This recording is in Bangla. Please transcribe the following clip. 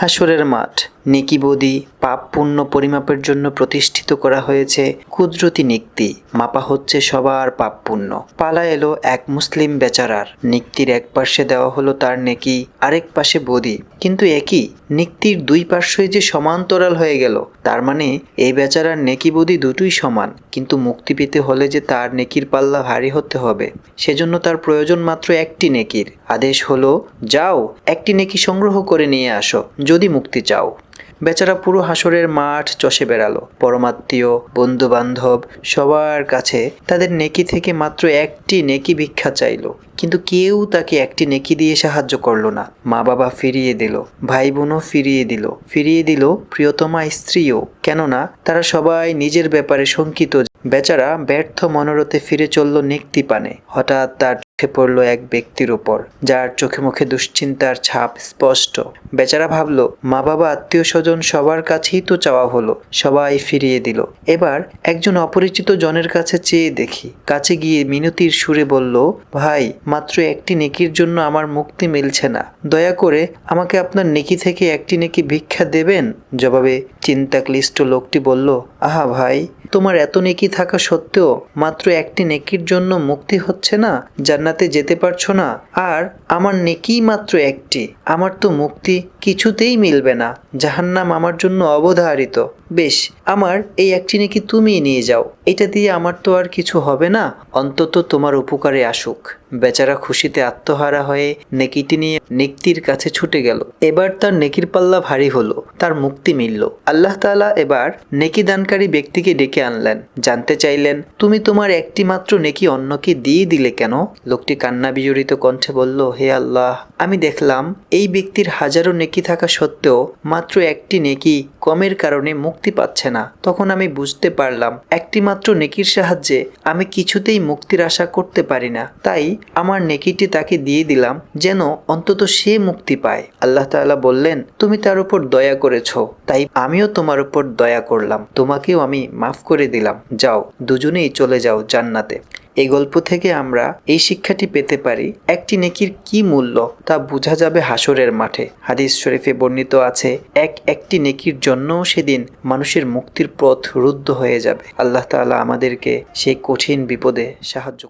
হাসরের মাঠ। নেকিবদি পাপ পুণ্য পরিমাপের জন্য প্রতিষ্ঠিত করা হয়েছে। কুদরতি নিক্তি মাপা হচ্ছে সবার পাপ পুণ্য পালা এলো এক মুসলিম বেচারার। নিক্তির এক পার্শ্বে দেওয়া হলো তার নেকি, আরেক পাশে বদি। কিন্তু একই নিক্তির দুই পার্শ্বই যে সমান্তরাল হয়ে গেল, তার মানে এই বেচারার নেকি বদি দুটোই সমান। কিন্তু মুক্তি পেতে হলে যে তার নেকির পাল্লা ভারী হতে হবে, সেজন্য তার প্রয়োজন মাত্র একটি নেকির। আদেশ হলো, যাও, একটি নেকি সংগ্রহ করে নিয়ে আসো, যদি মুক্তি চাও। বেচারা পুরো হাসরের মাঠ চষে বেড়ালো। পরমাত্মীয় বন্ধু বান্ধব সবার কাছে তাদের নেকি থেকে মাত্র একটি নেকি ভিক্ষা চাইলো। কিন্তু কেউ তাকে একটি নেকি দিয়ে সাহায্য করল না। মা বাবা ফিরিয়ে দিল ভাই বোনও ফিরিয়ে দিল। ফিরিয়ে দিল প্রিয়তমা স্ত্রীও, কেননা তারা সবাই নিজের ব্যাপারে শঙ্কিত। বেচারা ব্যর্থ মনোরথে ফিরে চলল নেকটি পানে। হঠাৎ তার চোখে পড়ল এক ব্যক্তির ওপর যার চোখে মুখে দুশ্চিন্তার ছাপ স্পষ্ট। বেচারা ভাবলো, মা বাবা, আত্মীয় স্বজন সবার কাছেই তো চাওয়া হলো, সবাই ফিরিয়ে দিল। এবার একজন অপরিচিত জনের কাছে চেয়ে দেখি, কাছে গিয়ে মিনতির সুরে বলল, ভাই, মাত্র একটি নেকির জন্য আমার মুক্তি মিলছে না। দয়া করে আমাকে আপনার নেকি থেকে একটি নেকি ভিক্ষা দেবেন? জবাবে চিন্তাক্লিষ্ট লোকটি বলল, আহা ভাই, তোমার এত নেকি থাকা সত্ত্বেও মাত্র একটি নেকির জন্য মুক্তি হচ্ছে না? জান্নাতে যেতে পারছ না? আর আমার নেকি মাত্র একটি। আমার তো মুক্তি কিছুতেই মিলবে না। জাহান্নাম আমার জন্য অবধারিত। বেশ, আমার এই একটি নেকি তুমি নিয়ে যাও? এটা দিয়ে আমার তো আর কিছু হবে না। অন্তত তোমার উপকারে আসুক। বেচারা খুশিতে আত্মহারা হয়ে নেকিটি নিয়ে নেকটির কাছে ছুটে গেল। এবার তার নেকির পাল্লা ভারী হলো, তার মুক্তি মিলল। আল্লাহ তাআলা এবার নেকি দানকারী ব্যক্তিকে ডেকে আনলেন। জানতে চাইলেন, তুমি তোমার একটি মাত্র নেকি অন্যকে দিয়ে দিলে কেন? লোকটি কান্না বিজড়িত কণ্ঠে বলল, হে আল্লাহ, আমি দেখলাম এই ব্যক্তির হাজারো নেকি থাকা সত্ত্বেও মাত্র একটি নেকি কমের কারণে মুক্তি পাচ্ছে না। তখন আমি বুঝতে পারলাম, একটি মাত্র নেকির সাহায্যে আমি কিছুতেই মুক্তির আশা করতে পারি না। তাই আমার নেকিটি তাকে দিয়ে দিলাম যেন অন্তত সে মুক্তি পায়। আল্লাহ তাআলা বললেন, তুমি তার উপর দয়া করেছ। তাই আমিও তোমার উপর দয়া করলাম। তোমাকেও আমি মাফ করে দিলাম। যাও, দুজনেই চলে যাও জান্নাতে। এই গল্প থেকে আমরা এই শিক্ষাটি পেতে পারি একটি নেকির কি মূল্য তা বোঝা যাবে হাসরের মাঠে হাদিস শরীফে বর্ণিত আছে, এক একটি নেকির জন্যও সেদিন মানুষের মুক্তির পথ রুদ্ধ হয়ে যাবে আল্লাহ তালা আমাদেরকে সেই কঠিন বিপদে সাহায্য।